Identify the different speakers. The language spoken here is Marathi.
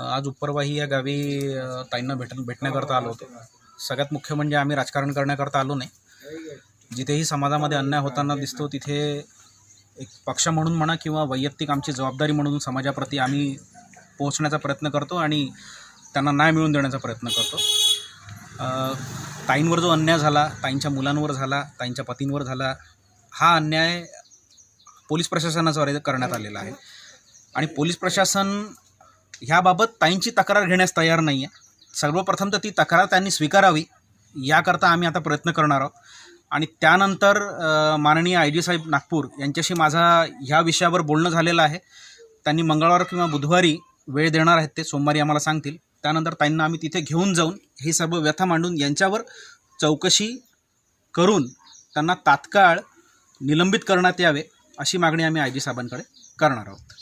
Speaker 1: आज उपरवाही या गावी ताईंना भेट भेटण्याकरता आलो होतो. सगळ्यात मुख्य म्हणजे आम्ही राजकारण करण्याकरता आलो नाही. जिथेही समाजामध्ये अन्याय होताना दिसतो तिथे एक पक्ष म्हणून म्हणा किंवा वैयक्तिक आमची जबाबदारी म्हणून समाजाप्रती आम्ही पोहोचण्याचा प्रयत्न करतो आणि त्यांना न्याय मिळवून देण्याचा प्रयत्न करतो. ताईंवर जो अन्याय झाला ताईंच्या मुलांवर झाला ताईंच्या पतींवर झाला हा अन्याय पोलीस प्रशासनाद्वारे करण्यात आलेला आहे. आणि पोलीस प्रशासन ह्याबाबत ताईंची तक्रार घेण्यास तयार नाही आहे सर्वप्रथम तर ती तक्रार त्यांनी स्वीकारावी याकरता आम्ही आता प्रयत्न करणार आहोत. आणि त्यानंतर माननीय आय. जी. साहेब नागपूर यांच्याशी माझा ह्या विषयावर बोलणं झालेलं आहे. त्यांनी मंगळवार किंवा बुधवारी वेळ देणार आहेत ते सोमवारी आम्हाला सांगतील. त्यानंतर ताईंना आम्ही तिथे घेऊन जाऊन हे सर्व व्यथा मांडून यांच्यावर चौकशी करून त्यांना तात्काळ निलंबित करण्यात यावे अशी मागणी आम्ही आय. जी. साहेबांकडे करणार आहोत.